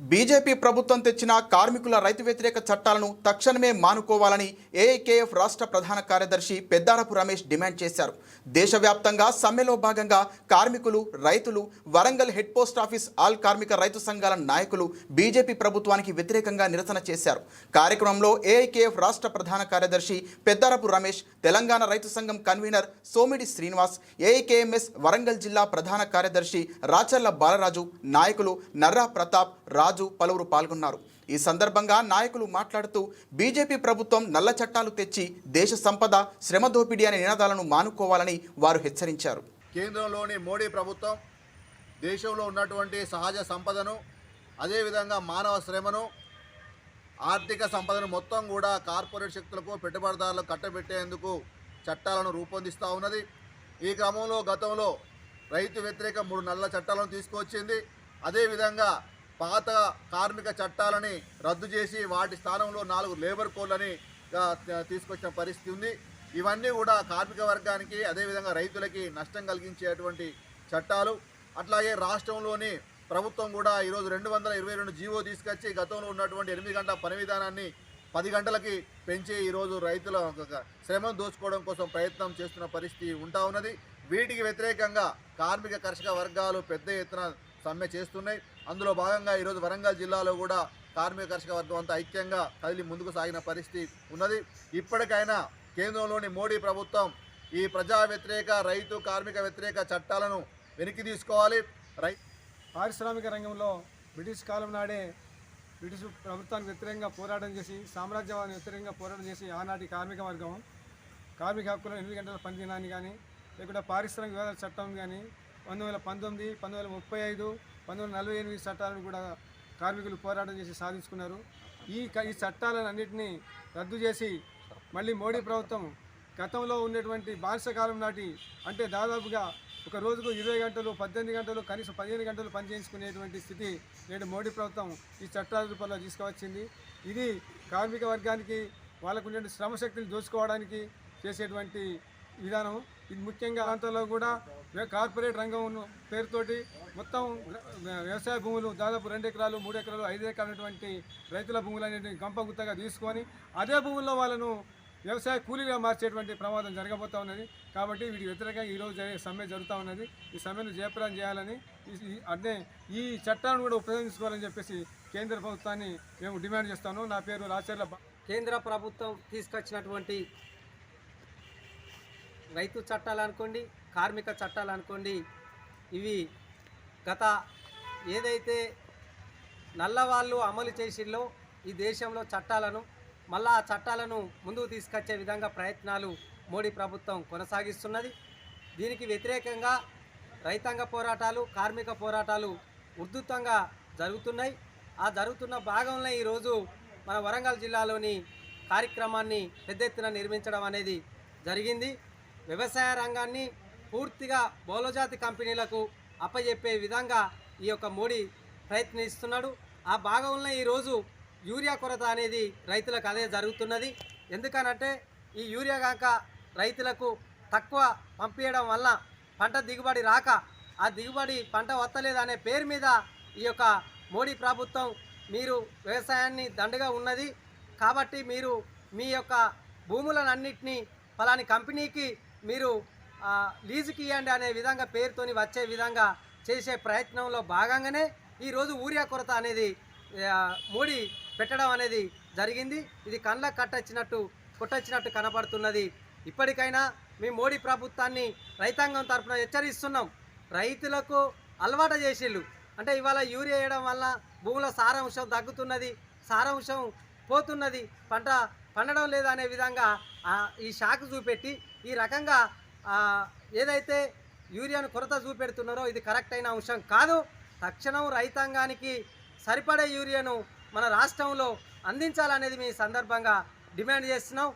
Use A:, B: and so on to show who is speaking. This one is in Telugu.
A: బీజేపీ ప్రభుత్వం తెచ్చిన కార్మికుల రైతు వ్యతిరేక చట్టాలను తక్షణమే మానుకోవాలని ఏఐకేఎఫ్ రాష్ట్ర ప్రధాన కార్యదర్శి పెద్దారపు రమేష్ డిమాండ్ చేశారు. దేశవ్యాప్తంగా సమ్మెలో భాగంగా కార్మికులు రైతులు Warangal head post office all కార్మిక రైతు సంఘాల నాయకులు బీజేపీ ప్రభుత్వానికి వ్యతిరేకంగా నిరసన చేశారు. కార్యక్రమంలో ఏఐకేఎఫ్ రాష్ట్ర ప్రధాన కార్యదర్శి పెద్దారపు రమేష్ తెలంగాణ రైతు సంఘం కన్వీనర్ సోమిడి శ్రీనివాస్ ఏఐకేఎంఎస్ వరంగల్ జిల్లా ప్రధాన కార్యదర్శి రాచర్ల బాలరాజు నాయకులు నర్రా ప్రతాప్ రాజు పలువురు పాల్గొన్నారు. ఈ సందర్భంగా నాయకులు మాట్లాడుతూ బీజేపీ ప్రభుత్వం నల్ల చట్టాలు తెచ్చి దేశ సంపద శ్రమ దోపిడీ అనే నినాదాలను మానుకోవాలని వారు హెచ్చరించారు.
B: కేంద్రంలోని మోడీ ప్రభుత్వం దేశంలో ఉన్నటువంటి సహజ సంపదను అదేవిధంగా మానవ శ్రమను ఆర్థిక సంపదను మొత్తం కూడా కార్పొరేట్ శక్తులకు పెట్టుబడిదారులకు కట్టబెట్టేందుకు చట్టాలను రూపొందిస్తూ ఉన్నది. ఈ క్రమంలో గతంలో రైతు వ్యతిరేక మూడు నల్ల చట్టాలను తీసుకొచ్చింది అదేవిధంగా పాత కార్మిక చట్టాలని రద్దు చేసి వాటి స్థానంలో నాలుగు లేబర్ కోడ్లని తీసుకొచ్చిన పరిస్థితి ఉంది. ఇవన్నీ కూడా కార్మిక వర్గానికి అదేవిధంగా రైతులకి నష్టం కలిగించేటువంటి చట్టాలు. అట్లాగే రాష్ట్రంలోని ప్రభుత్వం కూడా ఈరోజు రెండు వందల ఇరవై రెండు జీవో తీసుకొచ్చి గతంలో ఉన్నటువంటి ఎనిమిది గంటల పని విధానాన్ని పది గంటలకి పెంచి ఈరోజు రైతుల శ్రమం శ్రమను దోచుకోవడం కోసం ప్రయత్నం చేస్తున్న పరిస్థితి ఉంటా ఉన్నది. వీటికి వ్యతిరేకంగా కార్మిక కర్షక వర్గాలు పెద్ద ఎత్తున సమ్మె చేస్తున్నాయి. అందులో భాగంగా ఈరోజు వరంగల్ జిల్లాలో కూడా కార్మిక కర్షక వర్గం అంతా ఐక్యంగా కదిలి ముందుకు సాగిన పరిస్థితి ఉన్నది. ఇప్పటికైనా కేంద్రంలోని మోడీ ప్రభుత్వం ఈ ప్రజా వ్యతిరేక రైతు కార్మిక వ్యతిరేక చట్టాలను వెనక్కి తీసుకోవాలి. రై
C: పారిశ్రామిక రంగంలో బ్రిటిష్ కాలం నాడే బ్రిటిష్ ప్రభుత్వానికి వ్యతిరేకంగా పోరాటం చేసి సామ్రాజ్యవాదానికి వ్యతిరేకంగా పోరాటం చేసి ఆనాటి కార్మిక వర్గం కార్మిక హక్కుల ఎనిమిది గంటల పనిదినాన్ని కానీ లేకుంటే పారిశ్రామిక వివాదాల చట్టం కానీ పంతొమ్మిది వందల పంతొమ్మిది పంతొమ్మిది వందల ముప్పై ఐదు పంతొమ్మిది వందల నలభై ఎనిమిది చట్టాలను కూడా కార్మికులు పోరాటం చేసి సాధించుకున్నారు. ఈ ఈ చట్టాలను అన్నింటినీ రద్దు చేసి మళ్ళీ మోడీ ప్రభుత్వం గతంలో ఉన్నటువంటి బానిసకాలం నాటి అంటే దాదాపుగా ఒక రోజుకు ఇరవై గంటలు పద్దెనిమిది గంటలు కనీసం పదిహేను గంటలు పనిచేయించుకునేటువంటి స్థితి నేడు మోడీ ప్రభుత్వం ఈ చట్టాల రూపంలో తీసుకువచ్చింది. ఇది కార్మిక వర్గానికి వాళ్ళకు ఉండే శ్రమశక్తిని దోచుకోవడానికి చేసేటువంటి విధానం. ఇది ముఖ్యంగా ప్రాంతంలో కూడా కార్పొరేట్ రంగం పేరుతోటి మొత్తం వ్యవసాయ భూములు దాదాపు రెండు ఎకరాలు మూడు ఎకరాలు ఐదు ఎకరాలటువంటి రైతుల భూములు అనేవి గంప గుత్తగా తీసుకొని అదే భూముల్లో వాళ్ళను వ్యవసాయ కూలీగా మార్చేటువంటి ప్రమాదం జరగబోతా ఉన్నది. కాబట్టి వీటికి వ్యతిరేకంగా ఈరోజు జరిగే సమ్మె జరుగుతూ ఉన్నది. ఈ సమ్మెను జయప్రదం చేయాలని అంటే ఈ- అదే ఈ కూడా ఉపయోగించుకోవాలని చెప్పేసి కేంద్ర ప్రభుత్వాన్ని మేము డిమాండ్ చేస్తాను. నా పేరు రాచర్ల
D: కేంద్ర ప్రభుత్వం తీసుకొచ్చినటువంటి రైతు చట్టాలు అనుకోండి కార్మిక చట్టాలు అనుకోండి ఇవి గత ఏదైతే నల్లవాళ్ళు అమలు చేసిల్లో ఈ దేశంలో చట్టాలను మళ్ళా ఆ చట్టాలను ముందుకు తీసుకొచ్చే విధంగా ప్రయత్నాలు మోడీ ప్రభుత్వం కొనసాగిస్తున్నది. దీనికి వ్యతిరేకంగా రైతాంగ పోరాటాలు కార్మిక పోరాటాలు ఉధృతంగా జరుగుతున్నాయి. ఆ జరుగుతున్న భాగంలో ఈరోజు మన వరంగల్ జిల్లాలోని కార్యక్రమాన్ని పెద్ద ఎత్తున నిర్మించడం అనేది జరిగింది. వ్యవసాయ రంగాన్ని పూర్తిగా బోలోజాతి కంపెనీలకు అప్పజెప్పే విధంగా ఈ యొక్క మోడీ ప్రయత్నిస్తున్నాడు. ఆ భాగంలో ఈరోజు యూరియా కొరత అనేది రైతులకు అదే జరుగుతున్నది. ఎందుకనంటే ఈ యూరియా కాక రైతులకు తక్కువ పంపించడం వల్ల పంట దిగుబడి రాక ఆ దిగుబడి పంట వత్తలేదు అనే పేరు మీద ఈ యొక్క మోడీ ప్రభుత్వం మీరు వ్యవసాయాన్ని దండగా ఉన్నది. కాబట్టి మీరు మీ యొక్క భూములనన్నింటినీ ఫలాని కంపెనీకి మీరు లీజుకి ఇవ్వండి అనే విధంగా పేరుతోని వచ్చే విధంగా చేసే ప్రయత్నంలో భాగంగానే ఈరోజు ఊరియా కొరత అనేది మోడీ పెట్టడం అనేది జరిగింది. ఇది కళ్ళకు కట్టొచ్చినట్టు కొట్టొచ్చినట్టు కనపడుతున్నది. ఇప్పటికైనా మీ మోడీ ప్రభుత్వాన్ని రైతాంగం తరఫున హెచ్చరిస్తున్నాం. రైతులకు అలవాటు చేసేళ్ళు. అంటే ఇవాళ యూరియా వేయడం వల్ల భూముల సారాంశం తగ్గుతున్నది సారాంశం పోతున్నది. పంట పండడం లేదు అనే విధంగా ఈ షాక్ చూపెట్టి ఈ రకంగా ఏదైతే యూరియాను కొరత చూపెడుతున్నారో ఇది కరెక్ట్ అయిన అంశం కాదు. తక్షణం రైతాంగానికి సరిపడే యూరియాను మన రాష్ట్రంలో అందించాలనేది మీ సందర్భంగా డిమాండ్ చేస్తున్నాం.